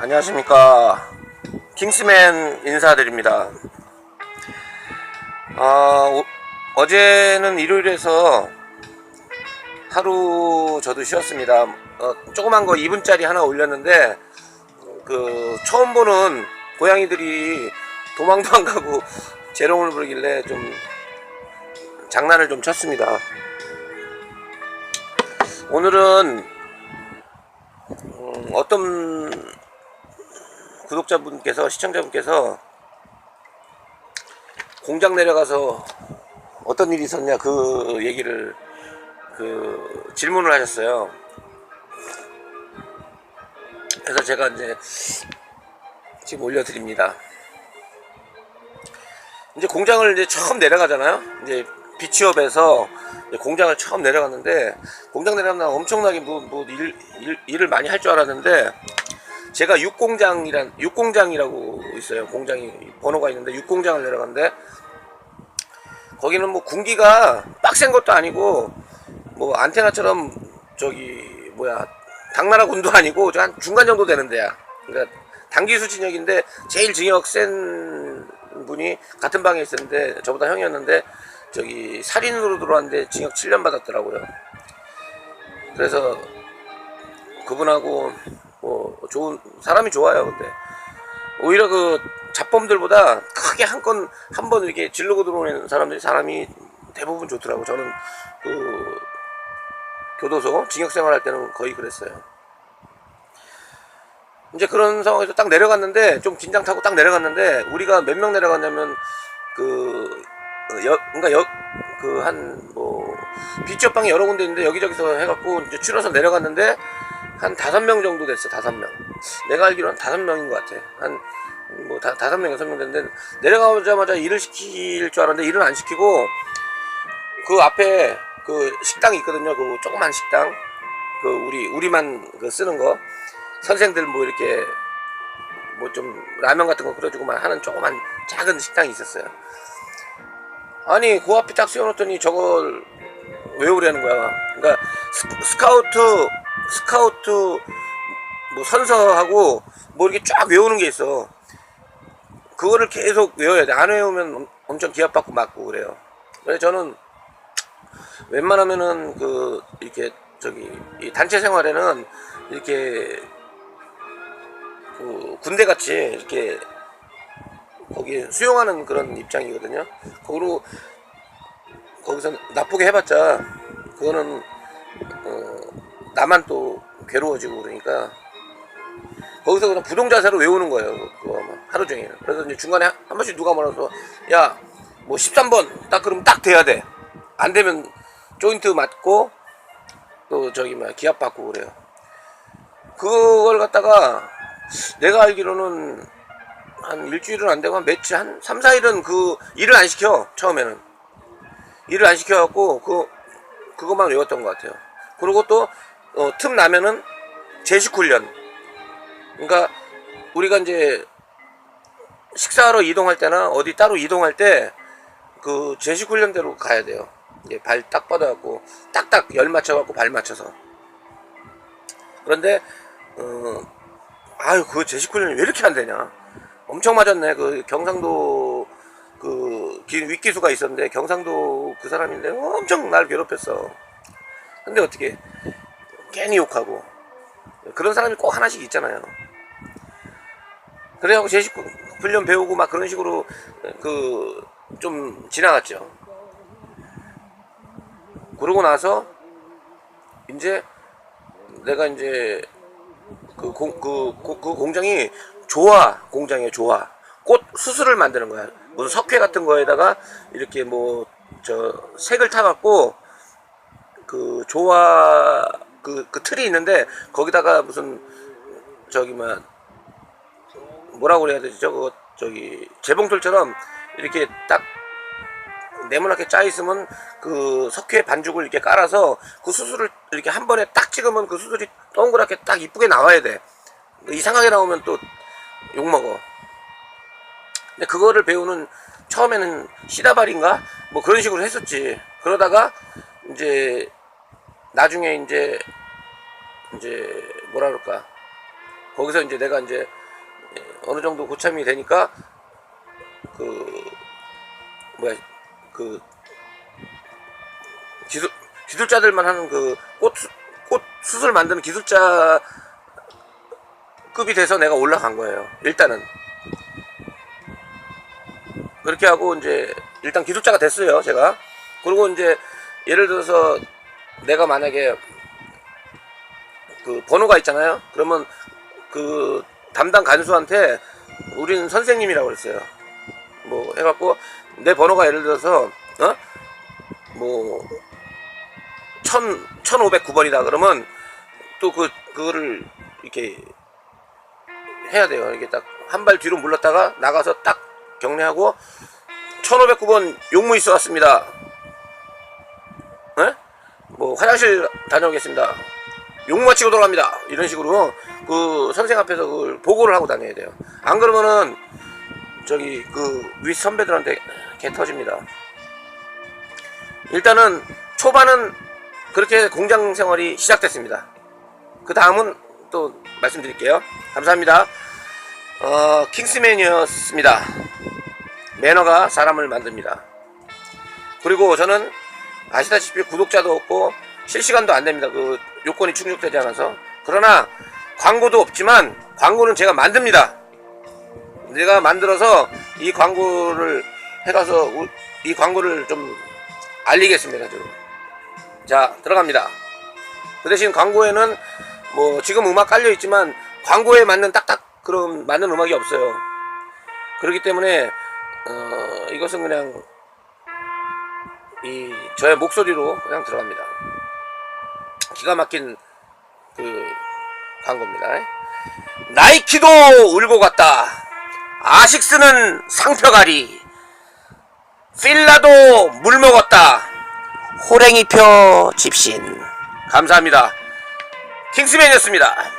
안녕하십니까. 킹스맨 인사드립니다. 아, 어, 제는 일요일에서 하루 저도 쉬었습니다. 어, 조그만 거 2분짜리 하나 올렸는데 그 처음 보는 고양이들이 도망도 안 가고 재롱을 부르길래 좀 장난을 좀 쳤습니다. 오늘은 음, 어떤 구독자분께서 시청자분께서 공장 내려가서 어떤 일이 있었냐 그 얘기를 그 질문을 하셨어요. 그래서 제가 이제 지금 올려드립니다. 이제 공장을 이제 처음 내려가잖아요. 이제 비치업에서 이제 공장을 처음 내려갔는데 공장 내려가면 엄청나게 뭐, 뭐 일, 일, 일을 많이 할 줄 알았는데 제가 육공장이란 육공장이라고 있어요. 공장이 번호가 있는데 육공장을 내려갔는데 거기는 뭐 군기가 빡센 것도 아니고 뭐 안테나처럼 저기 뭐야 당나라 군도 아니고 한 중간 정도 되는 데야. 그러니까 단기수 진역인데 제일 징역 센 분이 같은 방에 있었는데 저보다 형이었는데 저기 살인으로 들어왔는데 징역 7년 받았더라고요. 그래서 그분하고 뭐 좋은 사람이 좋아요 근데. 오히려 그 잡범들보다 크게 한 건 한 번 이렇게 질르고 들어오는 사람들이 사람이 대부분 좋더라고. 저는 그 교도소 징역 생활할 때는 거의 그랬어요. 이제 그런 상황에서 딱 내려갔는데 좀 긴장 타고 딱 내려갔는데 우리가 몇 명 내려갔냐면 그 여, 그러니까 여, 그 한 뭐 비치업방이 여러 군데 있는데 여기저기서 해갖고 이제 줄여서 내려갔는데 한 다섯 명 정도 됐어 다섯 명. 내가 알기로는 다섯 명인 것 같아. 한뭐 다섯 명 여섯 명 됐는데 내려가자마자 일을 시킬 줄 알았는데 일은 안 시키고 그 앞에 그 식당이 있거든요. 그 조그만 식당. 그 우리 우리만 그 쓰는 거. 선생들 뭐 이렇게 뭐 좀 라면 같은 거 끓여주고 만 하는 조그만 작은 식당이 있었어요. 아니 그 앞에 딱 세워놓더니 저걸 외우려는 거야. 그러니까 스, 스카우트 스카우트 뭐 선서하고 뭐 이렇게 쫙 외우는 게 있어. 그거를 계속 외워야 돼. 안 외우면 엄- 엄청 기합받고 맞고 그래요. 그래서 저는 웬만하면은 그 이렇게 저기 이 단체 생활에는 이렇게 그 군대 같이 이렇게 거기 수용하는 그런 입장이거든요. 거기로 거기서 나쁘게 해봤자 그거는 어, 나만 또 괴로워지고 그러니까 거기서 그냥 부동 자세로 외우는 거예요. 그거 아마 하루 종일. 그래서 이제 중간에 한, 한 번씩 누가 말아서 야 뭐 13번 딱 그러면 딱 돼야 돼. 안 되면 조인트 맞고 또 저기 막 기압 받고 그래요. 그걸 갖다가 내가 알기로는 한 일주일은 안 되고 한 며칠 한 3, 4일은 그 일을 안 시켜 처음에는 일을 안 시켜 갖고 그 그것만 외웠던 것 같아요. 그리고 또 어, 틈 나면은 제식 훈련. 그러니까 우리가 이제 식사하러 이동할 때나 어디 따로 이동할 때 그 제식 훈련대로 가야 돼요. 발딱 뻗어갖고 딱딱 열 맞춰갖고 발 맞춰서. 그런데 어 아유 그 제식 훈련이 왜 이렇게 안 되냐? 엄청 맞았네. 그 경상도 그 기- 윗기수가 있었는데 경상도 그 사람인데 엄청 날 괴롭혔어. 근데 어떻게 괜히 욕하고 그런 사람이 꼭 하나씩 있잖아요. 그래갖고 제식 훈련 배우고 막 그런 식으로 그 좀 지나갔죠. 그러고 나서 이제 내가 이제 그, 공, 그, 그, 그 공장이 조화 공장이에요 조화 꽃 수술을 만드는 거야 무슨 석회 같은 거에다가 이렇게 뭐 저 색을 타갖고 그 조화 그, 그 틀이 있는데 거기다가 무슨 저기 뭐 뭐라고 그래야 되지 저거 저기 재봉틀처럼 이렇게 딱 네모나게 짜 있으면 그 석회 반죽을 이렇게 깔아서 그 수술을 이렇게 한 번에 딱 찍으면 그 수술이 동그랗게 딱 이쁘게 나와야 돼. 이상하게 나오면 또 욕 먹어. 근데 그거를 배우는 처음에는 시다발인가 뭐 그런 식으로 했었지. 그러다가 이제 나중에 이제 이제 뭐라 그럴까 거기서 이제 내가 이제 어느 정도 고참이 되니까 그 뭐야 그 기술 기술자들만 하는 그꽃꽃 수술 만드는 기술자 급이 돼서 내가 올라간 거예요. 일단은 그렇게 하고 이제 일단 기술자가 됐어요. 제가 그리고 이제 예를 들어서 내가 만약에 그 번호가 있잖아요. 그러면 그 담당 간수한테 우리는 선생님이라고 그랬어요. 뭐 해갖고 내 번호가 예를 들어서 어뭐 천 천오백 구 번이다 그러면 또 그 그거를 이렇게 해야 돼요. 이게 딱 한 발 뒤로 물렀다가 나가서 딱 경례하고 1509번 용무 있어 왔습니다. 예? 뭐 화장실 다녀오겠습니다. 용무 마치고 돌아갑니다. 이런 식으로 그 선생 앞에서 그걸 보고를 하고 다녀야 돼요. 안 그러면은 저기 그 윗 선배들한테 개 터집니다. 일단은 초반은 그렇게 공장 생활이 시작됐습니다. 그 다음은 또 말씀드릴게요. 감사합니다. 어, 킹스맨이었습니다. 매너가 사람을 만듭니다. 그리고 저는 아시다시피 구독자도 없고 실시간도 안 됩니다. 그 요건이 충족되지 않아서. 그러나 광고도 없지만 광고는 제가 만듭니다. 내가 만들어서 이 광고를 해가서 우- 이 광고를 좀 알리겠습니다. 좀. 자, 들어갑니다. 그 대신 광고에는 뭐 지금 음악 깔려 있지만 광고에 맞는 딱딱 그런 맞는 음악이 없어요. 그렇기 때문에 어, 이것은 그냥 이 저의 목소리로 그냥 들어갑니다. 기가 막힌 그 광고입니다. 나이키도 울고 갔다. 아식스는 상표가리. 필라도 물 먹었다. 호랭이 표 집신. 감사합니다. 킹스맨이었습니다.